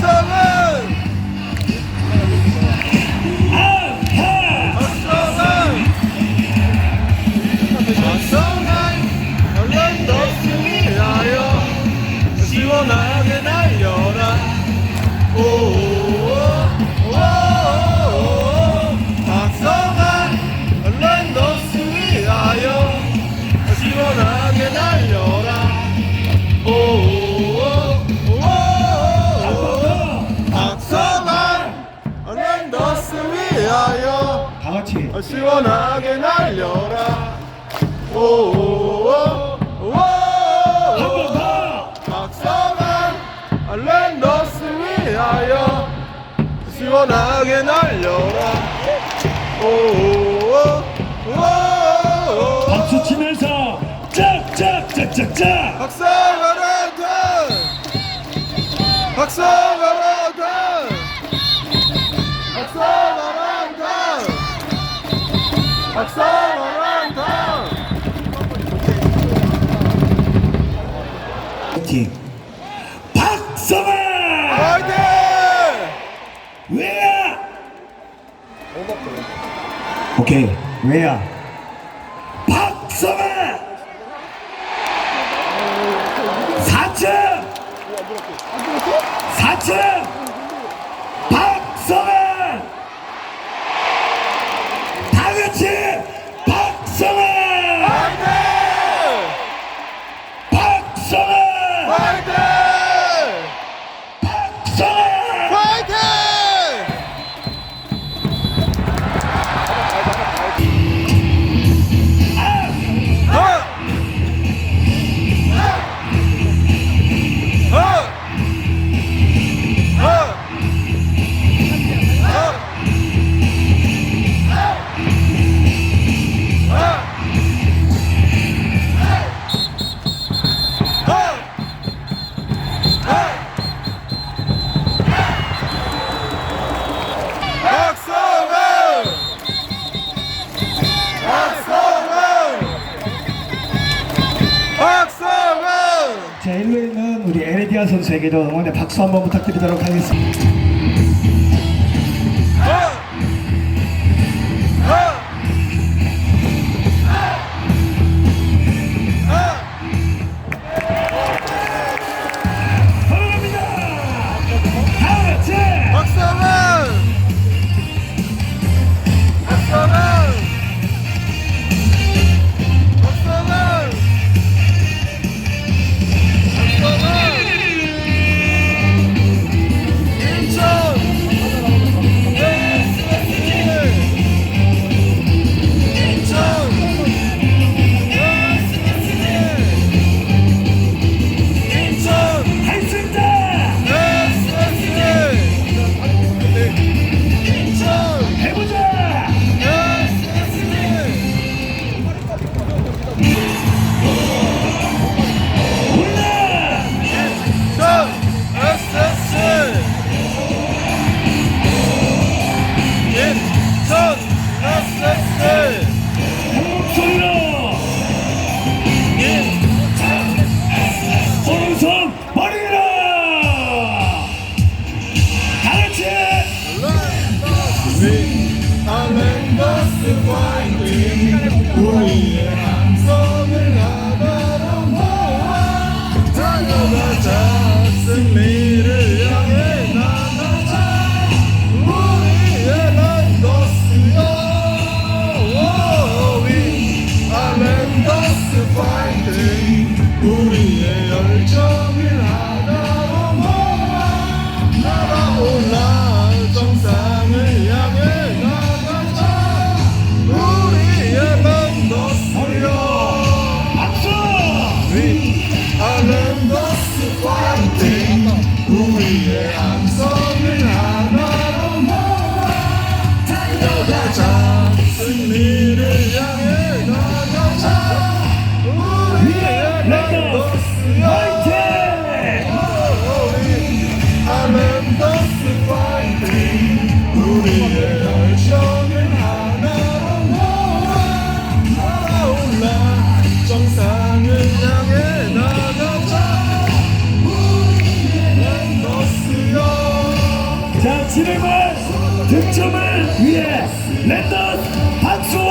박성은! 시원하게 날려라 오 같이. 시원하게 날려라. 오오오 더. 박성한 알렌더스 위하여 시원하게 날려라. 오오오 박수 치면서 짝짝짝짝짝! 박성한한테 박성한한테 오케이. 왜야? 박성아 4층 4층 박성아 다 같이 박성아! 박성아 선수에게도 응원의 박수 한번 부탁드리도록 하겠습니다. Amém. 진행을 득점을 위해 랜덤 박수!